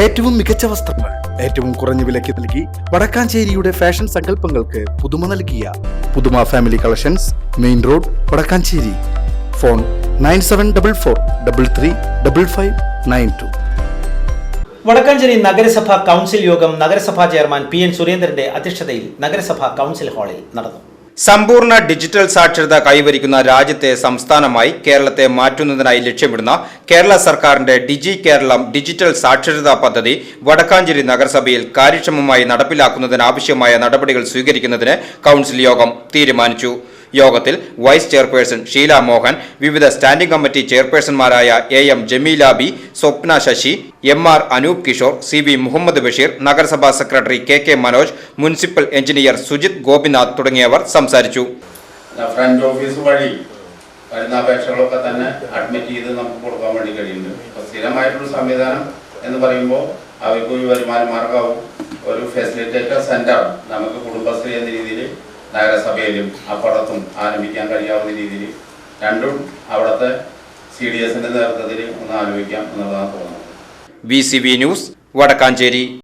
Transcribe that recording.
ഏറ്റവും മികച്ച വസ്ത്രങ്ങൾ ഏറ്റവും കുറഞ്ഞ വിലയ്ക്ക് നൽകി വടക്കാഞ്ചേരിയുടെ ഫാഷൻ സങ്കല്പങ്ങൾക്ക് പുതുമ നൽകിയ പുതുമ family collections main road Vadakkanchery. Phone nine seven double four double three double five nine two. Vadakkanchery നഗരസഭാ കൗൺസിൽ യോഗം നഗരസഭാ ചെയർമാൻ പി എൻ സുരേന്ദ്രന്റെ അധ്യക്ഷതയിൽ നഗരസഭാ കൗൺസിൽ ഹാളിൽ നടന്നു. സമ്പൂർണ ഡിജിറ്റൽ സാക്ഷരത കൈവരിക്കുന്ന രാജ്യത്തെ സംസ്ഥാനമായി കേരളത്തെ മാറ്റുന്നതിനായി ലക്ഷ്യമിടുന്ന കേരള സർക്കാരിന്റെ ഡിജി കേരളം ഡിജിറ്റൽ സാക്ഷരതാ പദ്ധതി വടക്കാഞ്ചേരി നഗരസഭയിൽ കാര്യക്ഷമമായി നടപ്പിലാക്കുന്നതിനാവശ്യമായ നടപടികൾ സ്വീകരിക്കുന്നതിന് കൌൺസിൽ യോഗം തീരുമാനിച്ചു. യോഗത്തിൽ വൈസ് ചെയർപേഴ്സൺ ഷീല മോഹൻ വിവിധ standing committee ചെയർപേഴ്സൺമാരായ A M Jameela B Swapna Sasi M R Anoop Kishore C V Muhammad Basheer നഗരസഭാ secretary K K Manoj municipal engineer Sujith Gopinath തുടങ്ങിയവർ സംസാരിച്ചു. ഫ്രണ്ട് ഓഫീസ് വഴി വരുന്ന അപേക്ഷകളൊക്കെ തന്നെ അഡ്മിറ്റ് ചെയ്ത് നമുക്ക് കൊടുക്കാൻ വേണ്ടി കഴിയുന്നുണ്ട്. അപ്പോൾ സ്ഥിരമായിട്ടുള്ള സംവിധാനം എന്ന് പറയുമ്പോൾ അവർക്ക് ഒരു വരുമാന മാർഗമാവും. ഒരു ഫെസിലിറ്റേറ്റർ സെന്റർ നമുക്ക് നഗരസഭയിലും അപ്പുറത്തും ആരംഭിക്കാൻ കഴിയാവുന്ന രീതിയിൽ രണ്ടും അവിടുത്തെ സി ഡി എസിന്റെ നേതൃത്വത്തിൽ ഒന്ന് ആലോചിക്കാം എന്നുള്ളതാണ് തോന്നുന്നത്. V C B news Vadakkanchery.